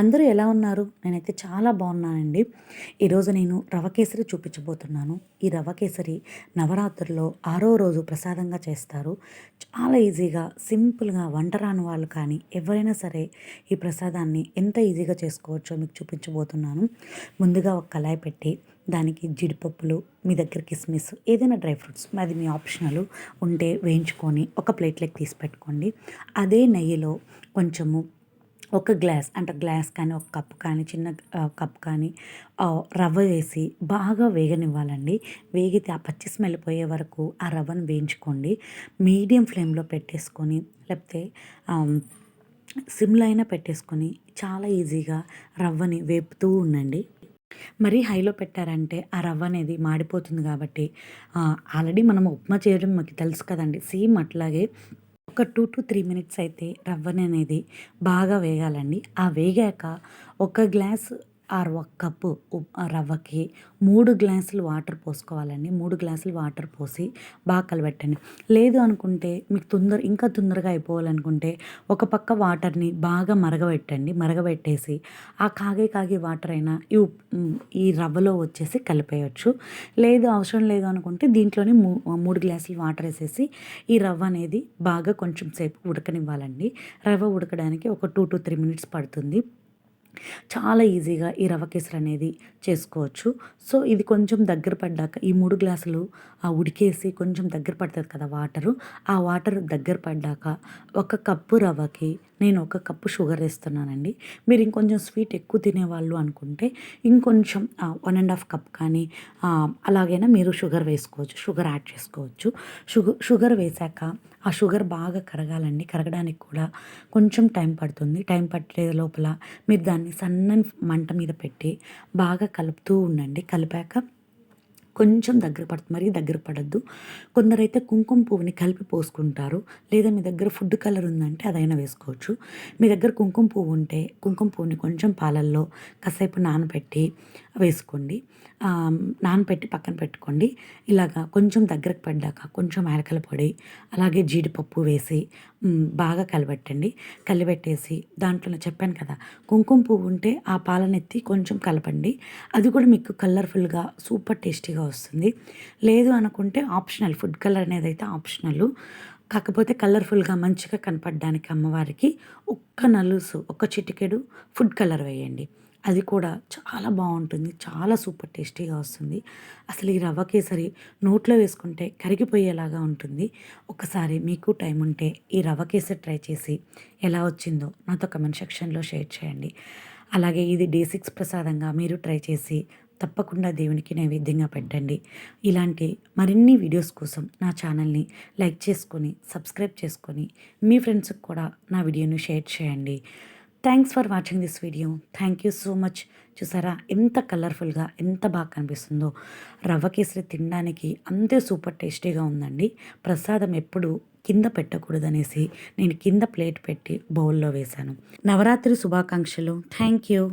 అందరూ ఎలా ఉన్నారు? నేనైతే చాలా బాగున్నానండి. ఈరోజు నేను రవ కేసరి చూపించబోతున్నాను. ఈ రవ కేసరి నవరాత్రుల్లో ఆరో రోజు ప్రసాదంగా చేస్తారు. చాలా ఈజీగా సింపుల్గా వంట రాని వాళ్ళు కానీ ఎవరైనా సరే ఈ ప్రసాదాన్ని ఎంత ఈజీగా చేసుకోవచ్చో మీకు చూపించబోతున్నాను. ముందుగా ఒక కళాయి పెట్టి దానికి జీడిపప్పులు మీ దగ్గర కిస్మిస్ ఏదైనా డ్రై ఫ్రూట్స్ అది మీ ఆప్షనల్ ఉంటే వేయించుకొని ఒక ప్లేట్లోకి తీసి పెట్టుకోండి. అదే నెయ్యిలో కొంచెము ఒక గ్లాస్ అంటే గ్లాస్ కానీ ఒక కప్ కానీ చిన్న కప్ కానీ రవ్వ వేసి బాగా వేగనివ్వాలండి. వేగితే ఆ పచ్చి స్మెల్ పోయే వరకు ఆ రవ్వను వేయించుకోండి. మీడియం ఫ్లేమ్లో పెట్టేసుకొని లేకపోతే సిమ్లో అయినా పెట్టేసుకొని చాలా ఈజీగా రవ్వని వేపుతూ ఉండండి. మరీ హైలో పెట్టారంటే ఆ రవ్వ అనేది మాడిపోతుంది కాబట్టి ఆల్రెడీ మనం ఉప్మా చేయడం మాకు తెలుసు కదండి. సేమ్ అట్లాగే ఒక టూ టు త్రీ మినిట్స్ అయితే రవ్వని అనేది బాగా వేగాలండి. ఆ వేగాక ఒక గ్లాస్ ఒక కప్పు రవ్వకి మూడు గ్లాసులు వాటర్ పోసుకోవాలండి. మూడు గ్లాసులు వాటర్ పోసి బాగా కలబెట్టండి లేదు అనుకుంటే మీకు తొందర ఇంకా తొందరగా అయిపోవాలనుకుంటే ఒక పక్క వాటర్ని బాగా మరగబెట్టండి. మరగబెట్టేసి ఆ కాగే కాగే వాటర్ అయినా ఈ ఈ రవ్వలో వచ్చేసి కలిపేయచ్చు. లేదు అవసరం లేదు అనుకుంటే దీంట్లోనే మూడు గ్లాసులు వాటర్ వేసేసి ఈ రవ్వ అనేది బాగా కొంచెం సేపు ఉడకనివ్వాలండి. రవ్వ ఉడకడానికి ఒక టూ టు త్రీ మినిట్స్ పడుతుంది. చాలా ఈజీగా ఈ రవ కేసరి అనేది చేసుకోవచ్చు. సో ఇది కొంచెం దగ్గర పడ్డాక ఈ మూడు గ్లాసులు ఉడికేసి కొంచెం దగ్గర పడుతుంది కదా వాటరు. ఆ వాటర్ దగ్గర పడ్డాక ఒక కప్పు రవ్వకి నేను ఒక కప్పు షుగర్ వేస్తున్నానండి. మీరు ఇంకొంచెం స్వీట్ ఎక్కువ తినేవాళ్ళు అనుకుంటే ఇంకొంచెం వన్ అండ్ హాఫ్ కప్ కానీ అలాగైనా మీరు షుగర్ వేసుకోవచ్చు షుగర్ యాడ్ చేసుకోవచ్చు. షుగర్ షుగర్ వేశాక ఆ షుగర్ బాగా కరగాలండి. కరగడానికి కూడా కొంచెం టైం పడుతుంది. టైం పట్టే లోపల మీరు దాన్ని సన్నని మంట మీద పెట్టి బాగా కలుపుతూ ఉండండి. కలిపాక కొంచెం దగ్గర పడుతుంది మరీ దగ్గర పడద్దు. కొందరైతే కుంకుమ పువ్వుని కలిపి పోసుకుంటారు. లేదా మీ దగ్గర ఫుడ్ కలర్ ఉందంటే అదైనా వేసుకోవచ్చు. మీ దగ్గర కుంకుమ పువ్వు ఉంటే కుంకుమ పువ్వుని కొంచెం పాలల్లో కాసేపు నానబెట్టి వేసుకోండి. నానబెట్టి పక్కన పెట్టుకోండి. ఇలాగా కొంచెం దగ్గరకు పడ్డాక కొంచెం యాలకల పొడి అలాగే జీడిపప్పు వేసి బాగా కలబెట్టండి. కలిపెట్టేసి దాంట్లో చెప్పాను కదా కుంకుమ పువ్వు ఉంటే ఆ పాలనెత్తి కొంచెం కలపండి. అది కూడా మీకు కలర్ఫుల్గా సూపర్ టేస్టీగా వస్తుంది. లేదు అనుకుంటే ఆప్షనల్ ఫుడ్ కలర్ అనేది అయితే ఆప్షనల్. కాకపోతే కలర్ఫుల్గా మంచిగా కనపడడానికి అమ్మవారికి ఒక్క నలుసు ఒక్క చిటికెడు ఫుడ్ కలర్ వేయండి. అది కూడా చాలా బాగుంటుంది. చాలా సూపర్ టేస్టీగా వస్తుంది. అసలు ఈ రవ్వ కేసరి నోట్లో వేసుకుంటే కరిగిపోయేలాగా ఉంటుంది. ఒకసారి మీకు టైం ఉంటే ఈ రవ్వ కేసరి ట్రై చేసి ఎలా వచ్చిందో నాతో కమెంట్ సెక్షన్లో షేర్ చేయండి. అలాగే ఇది డే సిక్స్ ప్రసాదంగా మీరు ట్రై చేసి తప్పకుండా దేవునికి నైవేద్యంగా పెట్టండి. ఇలాంటి మరిన్ని వీడియోస్ కోసం నా ఛానల్ని లైక్ చేసుకొని సబ్స్క్రైబ్ చేసుకొని మీ ఫ్రెండ్స్కి కూడా నా వీడియోని షేర్ చేయండి. Thanks for watching this video thank you so much చూసారా? ఎంత కలర్ఫుల్గా ఎంత బాగా కనిపిస్తుందో. రవ్వ కేసరి తినడానికి అంతే సూపర్ టేస్టీగా ఉందండి. ప్రసాదం ఎప్పుడు కింద పెట్టకూడదనేసి నేను కింద ప్లేట్ పెట్టి బౌల్లో వేశాను. నవరాత్రి శుభాకాంక్షలు. Thank you